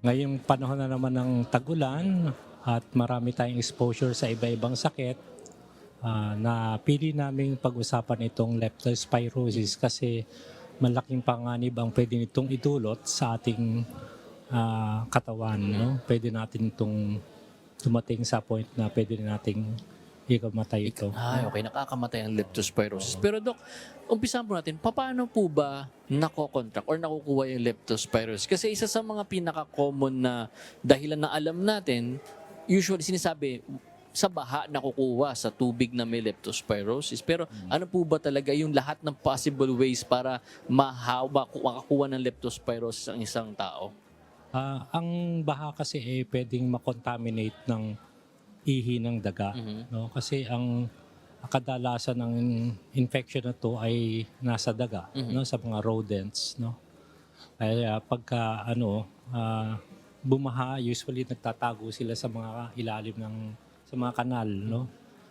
Ngayong panahon na naman ng tag-ulan at marami tayong exposure sa iba-ibang sakit, ah, na pili naming pag-usapan itong leptospirosis kasi malaking panganib ang pwede nitong idulot sa ating ah, katawan. No? Pwede natin itong dumating sa point na pwede nating ikamatay ito. Ay, okay. Nakakamatay ang leptospirosis. Pero Dok, umpisahan po natin, paano po ba nako-contract or nakukuha yung leptospirosis? Kasi isa sa mga pinaka-common na dahilan na alam natin, usually sinasabi, sa baha nakukuha sa tubig na may leptospirosis. Pero ano po ba talaga yung lahat ng possible ways para mahawa, makakuha ng leptospirosis ang isang tao? Ah, ang baha kasi eh pwedeng makontaminate ng ihi ng daga. Mhm. no? Kasi ang kadalasan ng infection na to ay nasa daga Mhm. no? Sa mga rodents no? Kaya pagka ano ah, bumaha usually nagtatago sila sa mga ilalim ng sa mga kanal no?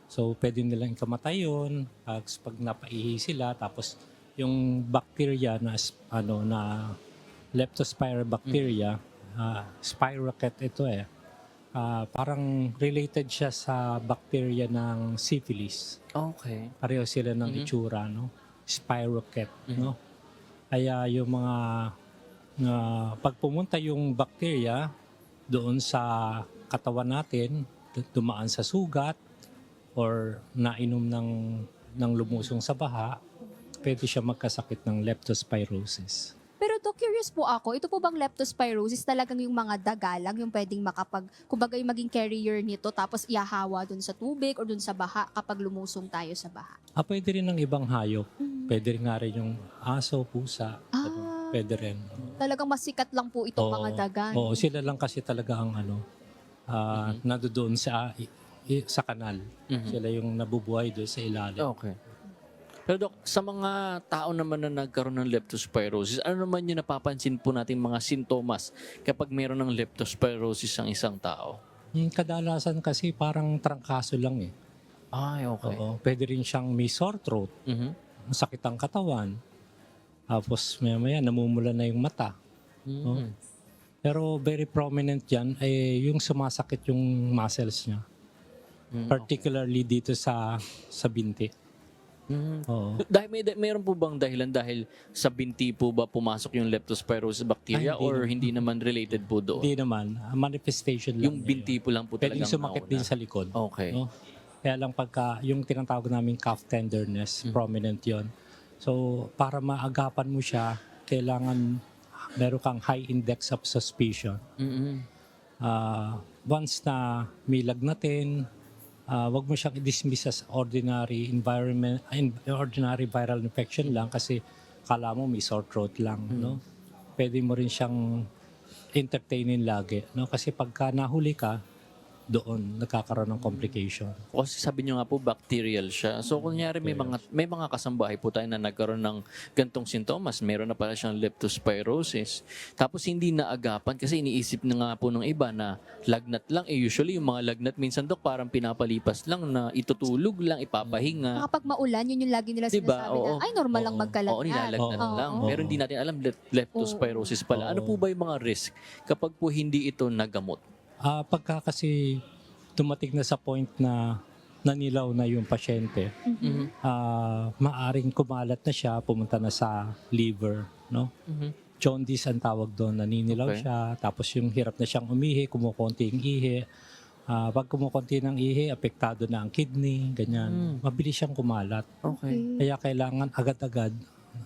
So pwede nilang ikamatay yun. Pag, pag napaihi sila tapos yung bacteria na ano na leptospirobacteria ah, spirochete ito eh Ah, parang related siya sa bacteria ng syphilis. Okay. Pareho sila ng Mhm. itsura, no? Spirochete, Mhm. no? Kaya yung mga na pag pumunta yung bacteria doon sa katawan natin, d- dumaan sa sugat or nainom ng ng lumusong sa baha, pwede siya magkasakit ng leptospirosis. Pero Doc, curious po ako, ito po bang leptospirosis talagang yung mga daga lang yung pwedeng makapag, kumbaga yung maging carrier nito tapos ihahawa dun sa tubig or dun sa baha kapag lumusong tayo sa baha? Ah, pwede rin ng ibang hayop. Mhm. Pwede rin nga rin yung aso, pusa. Ah. Pwede rin. Talagang masikat lang po itong Oo. mga daga. Oo, sila lang kasi talaga ang ano, ah Mhm. nandoon sa i- i- sa kanal. Mhm. Sila yung nabubuhay doon sa ilalim. Okay. Pero Dok, sa mga tao naman na nagkaroon ng leptospirosis, ano naman yung napapansin po natin mga sintomas kapag meron ng leptospirosis ang isang tao? Hmm, kadalasan kasi parang trangkaso lang eh. Ay, okay. Oo, pwede rin siyang may sore throat, Mhm. masakit ang katawan. Tapos maya maya namumula na yung mata. Mhm. Pero very prominent yan ay yung sumasakit yung muscles niya. Mhm. Particularly dito sa sa binti. Mhm. Oo. Dahil may mayroon po bang dahilan dahil sa binti po ba pumasok yung leptospirosis bacteria Ay, hindi or naman. hindi naman related po doon? Hindi naman, ah, manifestation lang. Yung niya binti yun. po lang po Pwedeng talagang sumakit din nauna. sa likod. Okay. No? Kaya lang pagka yung tinatawag namin calf tenderness, Mm. prominent yon. So, para maagapan mo siya, kailangan meron kang high index of suspicion. Mhm. Ah, once na may lagnatin, ah, wag mo siyang i-dismiss as ordinary environment, in- ordinary viral infection lang kasi kala mo may sore throat lang, Mm. no? Pwede mo rin siyang entertainin lagi, no? Kasi pagka nahuli ka, doon nagkakaroon ng complication. Kasi sabi nyo nga po, bacterial siya. So, kunyari may mga, may mga kasambahay po tayo na nagkaroon ng gantong sintomas. Meron na pala siyang leptospirosis. Tapos hindi naagapan kasi iniisip na nga po ng iba na lagnat lang. Eh, usually yung mga lagnat minsan, Dok, parang pinapalipas lang na itutulog lang, ipapahinga. Kapag maulan, yun yung lagi nila Diba? sinasabi Oo. na, ay normal lang Oo. magkalagnat. Oo, nilalagnat Oo. lang. Oo. Pero hindi natin alam lep- leptospirosis pala. Ano po ba yung mga risk kapag po hindi ito nagamot? Ah, pagka kasi dumating na sa point na nanilaw na yung pasyente, Mhm. ah, maaring kumalat na siya, pumunta na sa liver, no? Mhm. jaundice ang tawag doon, naninilaw Okay. siya, tapos yung hirap na siyang umihi, kumukonti yung ihi. Ah, pag kumukonti ng ihi, apektado na ang kidney, ganyan. Mm. Mabilis siyang kumalat. Okay. Kaya kailangan agad-agad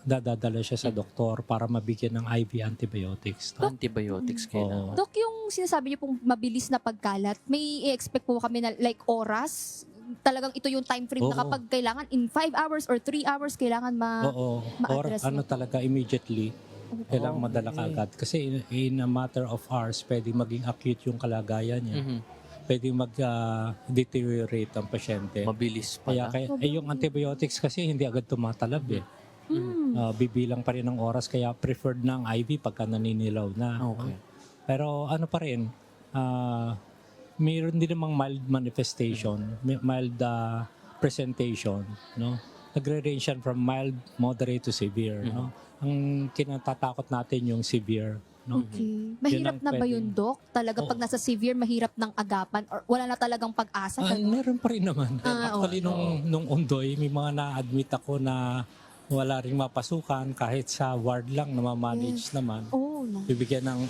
dadadala siya sa doktor para mabigyan ng IV antibiotics. Antibiotics kailangan. Dok, yung sinasabi niyo pong mabilis na pagkalat, may i-expect po kami na like oras? Talagang ito yung time frame na Oo. kapag kailangan in 5 hours or 3 hours kailangan ma... Oo. Or ma-address ano mo. talaga, immediately, kailangan Okay. madala ka agad. Kasi in, in a matter of hours, pwede maging acute yung kalagayan niya. Mhm. Pwede mag-deteriorate ang pasyente. Mabilis Kaya, pala. kaya eh, yung antibiotics kasi hindi agad tumatalab eh. Hmm. Ah, bibilang pa rin ng oras kaya preferred na ang IV pagka naninilaw na. Okay. Pero ano pa rin, ah, mayroon din namang mild manifestation, mild ah, presentation, no? Nagre-range yan from mild, moderate to severe, no? Ang kinatatakot natin yung severe No? Okay. Mahirap ang na ba yun, Doc? Talaga Oo. pag nasa severe, mahirap ng agapan or wala na talagang pag-asa? Ah, meron pa rin naman. Ah, Actually, nung, nung undoy, may mga na-admit ako na wala ring mapasukan kahit sa ward lang na ma-manage naman. Oh, na. Bibigyan ng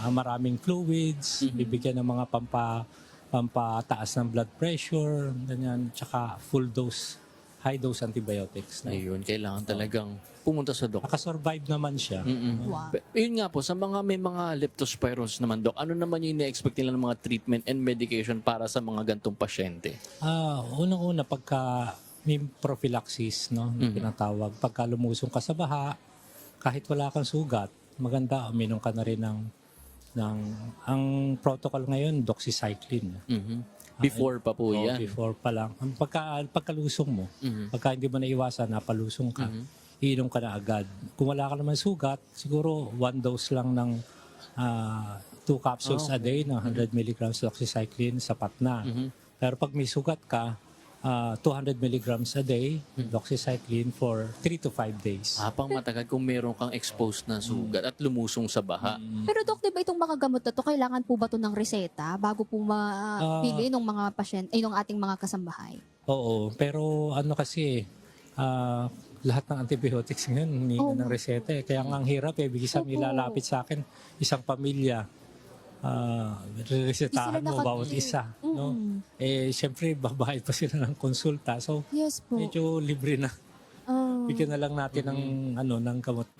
ah, maraming fluids, bibigyan ng mga pampa, pampataas ng blood pressure, ganyan, tsaka full dose, high dose antibiotics. Na. Ayun, kailangan talagang pumunta sa doc. Nakasurvive naman siya. Mm-mm. Wow. Pe- Yun nga po, sa mga may mga leptospirosis naman, Dok, ano naman yung ina-expect nila ng mga treatment and medication para sa mga gantong pasyente? Ah, unang-una pagka may prophylaxis, no, na Mhm. pinatawag. Pagka lumusong ka sa baha, kahit wala kang sugat, maganda uminom ka na rin ng ng ang protocol ngayon doxycycline. Mhm. Before pa po O, yan. before pa lang. Ang Pagka pagkalusong mo, Mhm. pagka hindi mo naiwasan napalusong ka, Mhm. iinom ka na agad. Kung wala ka naman sugat, siguro one dose lang ng ah, two capsules Ah, a day ng 100 milligrams doxycycline sapat na. Mhm. Pero pag may sugat ka, ah, 200 milligrams a day, doxycycline for 3 to 5 days. Habang matagal kung meron kang exposed na sugat at lumusong sa baha. Pero Doc, di ba itong mga gamot na to, kailangan po ba to ng reseta bago po mapili ng mga pasyente, ay ng ating mga kasambahay? Oo, pero ano kasi, ah, lahat ng antibiotics ngayon, hindi Oo. ng reseta. eh. Kaya nga ang hirap eh, bigis Opo. ilalapit sa akin, isang pamilya, uh, resetahan Di sila mo bawat isa. No? Mm-mm. Eh, syempre, babayad pa sila ng konsulta. So, Yes po. medyo libre na. Ah. Bigyan na lang natin ng, ano, ng gamot.